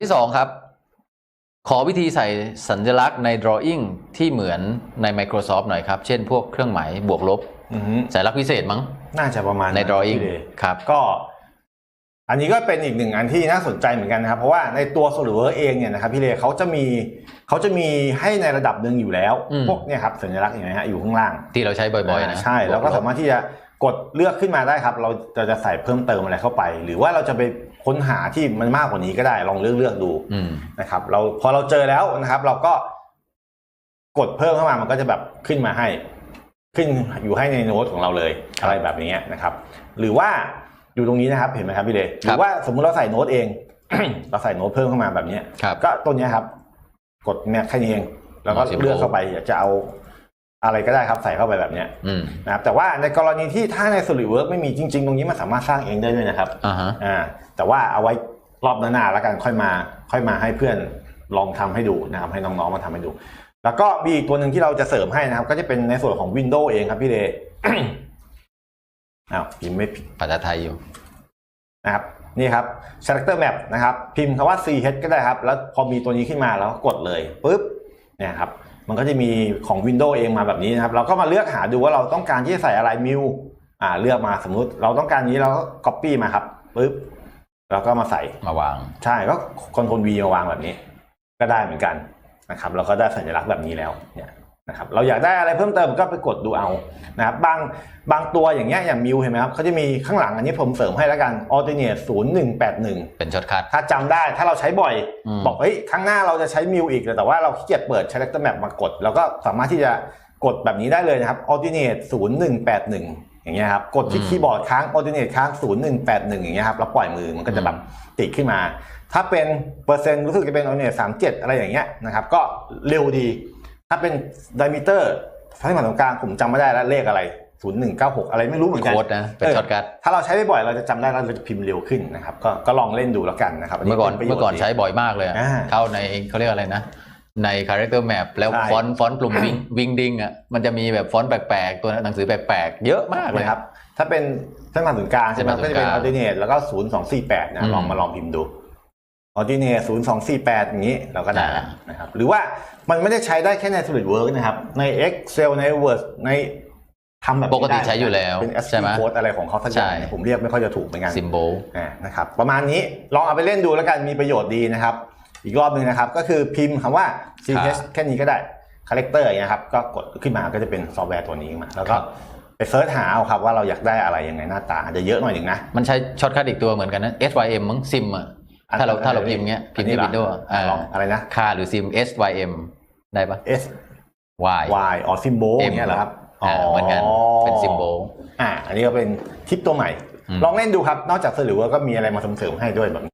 ที่สองครับ ขอวิธีใส่สัญลักษณ์ใน drawing ที่เหมือนใน Microsoft หน่อยครับ เช่นพวกเครื่องหมายบวกลบอือฮึสัญลักษณ์พิเศษมั้ง น่าจะประมาณใน drawing พี่เลครับ ก็ อันนี้ก็เป็นอีกหนึ่งอันที่น่าสนใจเหมือนกันนะครับ เพราะว่าในตัว SolidWorks เองเนี่ยนะครับพี่เลเขาจะมีเขาจะมีให้ในระดับหนึ่งอยู่แล้วอืมพวกเนี่ยครับสัญลักษณ์อย่างนี้ฮะอยู่ข้างล่าง ที่เราใช้บ่อยๆนะใช่แล้วก็บสามารถที่จะ กดเลือกขึ้นมาได้ครับ เราจะจะใส่เพิ่มเติมอะไรเข้าไป หรือว่าเราจะไปค้นหาที่มันมากกว่านี้ก็ได้ ลองเลือกเลือกดูอืมนะครับ เราพอเราเจอแล้วนะครับ เราก็กดเพิ่มเข้ามามันก็จะแบบขึ้นมาให้ ขึ้นอยู่ให้ในโน้ตของเราเลยครับอะไรแบบนี้นะครับ หรือว่าอยู่ตรงนี้นะครับเห็นไหมครับพี่เลหรือว่าสมมุติเราใส่โน้ตเอง เราใส่โน้ตเพิ่มเข้ามาแบบนี้ครับก็ตัวเนี้ยครับ กดเนี่ยแค่นี้เองแล้วก็อ๋อ symbol เลือกเข้าไปอยากจะเอา อะไรก็ได้ครับใส่เข้าไปแบบเนี้ยอืมนะครับแต่ว่าในกรณีที่ถ้าใน SolidWorks ไม่มีจริง ๆ ตรงนี้มันสามารถสร้างเองได้ด้วยนะครับอ่าฮะอ่าแต่ว่าเอาไว้รอบหน้าๆแล้วกันค่อยมาค่อยมาให้เพื่อนลองทำให้ดูนะครับให้น้องๆมาทำให้ดู แล้วก็มีอีกตัวหนึ่งที่เราจะเสริมให้นะครับ ก็จะเป็นในส่วนของ Windows เองครับพี่เลอ้าวพิมพ์ไม่ผิดภาษาไทยอยู่นะครับนี่ครับ character map นะครับ พิมพ์คำว่า ch ก็ได้ครับ แล้วพอมีตัวนี้ขึ้นมาแล้วก็กดเลยปุ๊บเนี่ยครับ มันก็จะมีของ Windows เองมาแบบนี้นะครับ เราก็มาเลือกหาดูว่าเราต้องการที่จะใส่อะไรมิวอ่า เลือกมาสมมุติเราต้องการนี้เราก็ copy มาครับปุ๊บแล้วก็มาใส่มาวาง ใช่ก็ Ctrl V มาวางแบบนี้ ก็ได้เหมือนกันนะครับ เราก็ได้สัญลักษณ์แบบนี้แล้วเนี่ย นะครับเราอยากได้อะไรเพิ่มเติมก็ไปกดดูเอานะครับบางบางตัวอย่างเงี้ยอย่างมิวเห็นไหมครับเขาจะมีข้างหลังอันนี้ผมเสริมให้แล้วกัน alternate 0181 เป็นช็อตคัทถ้าจำได้ถ้าเราใช้บ่อยอืมบอกเฮ้ยข้างหน้าเราจะใช้มิวอีก แต่ว่าเราขี้เกียจเปิด character map มากดแล้วก็สามารถที่จะกดแบบนี้ได้เลยนะครับ alternate 0181อย่างเงี้ยครับกดที่คีย์บอร์ดค้าง alternate ค้าง 0181 อย่างเงี้ยครับแล้วปล่อยมือมันก็จะแบบติดขึ้นมา ถ้าเป็นเปอร์เซ็นต์รู้สึกจะเป็น alternate 37 อะไรอย่างเงี้ยนะครับก็เร็วดี ถ้าเป็น diameter ทั้งหมดตรงกลางผมจำไม่ได้แล้วเลขอะไร0196อะไรไม่รู้เหมือนกันโค้ดนะเป็นเออช็อตคัทถ้าเราใช้บ่อยๆเราจะจำได้แล้วเราจะพิมพ์เร็วขึ้นนะครับก็ก็ลองเล่นดูแล้วกันนะครับเมื่อก่อนป็ประโยชเมื่อก่อนดีใช้บ่อยมากเลยอะอ่าเข้าในเขาเรียกอะไรนะใน character map แล้วใช่ฟอนต์ฟอนต์กลุ่มวิงวิงดิงอะมันจะมีแบบฟอนต์แปลกๆ ตัวหนังสือแปลกๆ เยอะมากเลยนะครับ ถ้าเป็นเส้นผ่านศูนย์กลางใช่ไหมเส้นผ่านศูก็นย์จะเป็นกลาง alternate แล้วก็ 0248อืนะมลองมาลองพิมพ์ดู alternate 0248อย่างนี้เราก็ได้อ่านะครับ หรือว่ามันไม่ได้ใช้ได้แค่ใน SolidWorks นะครับ ใน Excel ใน Word ในทำแบบนี้ปกติได้ใช้อยู่แล้วเป็นใช่ไหม ASCII code อะไรของเขาสักอย่างใช่เนี่ยผมเรียกไม่ค่อยจะถูกเหมือนกันซิมโบลอ่านะครับประมาณนี้ลองเอาไปเล่นดูแล้วกันมีประโยชน์ดีนะครับ อีกรอบหนึ่งนะครับ ก็คือพิมพ์คำว่า ch แค่นี้ก็ได้ character อย่างเงี้ยครับก็กดขึ้นมาก็จะเป็นซอฟต์แวร์ตัวนี้มา แล้วก็ไปเซิร์ชหาเอาครับว่าเราอยากได้อะไรยังไงหน้าตาอาจจะเยอะหน่อยหนึ่งนะมันใช้ช็อตคัทอีกตัวเหมือนกันนะ SYM มั้งซิมอะอัน ถ้าเราอันถ้าเราอันพิมพ์เงี้ยพิมพ์อันนี้ที่เหรอ Windows อ่าลองอะไรนะค่าหรือซิม SYM ได้ปะ s Y y อ๋อ symbol เอ็อมย่างเงี้ยเหรอครับอ่าเหมือนกันเป็นซิมโบลอ่าอันนี้ก็เป็นทิปตัวใหม่อืมลองเล่นดูครับ นอกจาก SolidWorks ก็มีอะไรมาเสริมๆให้ด้วยแบบนี้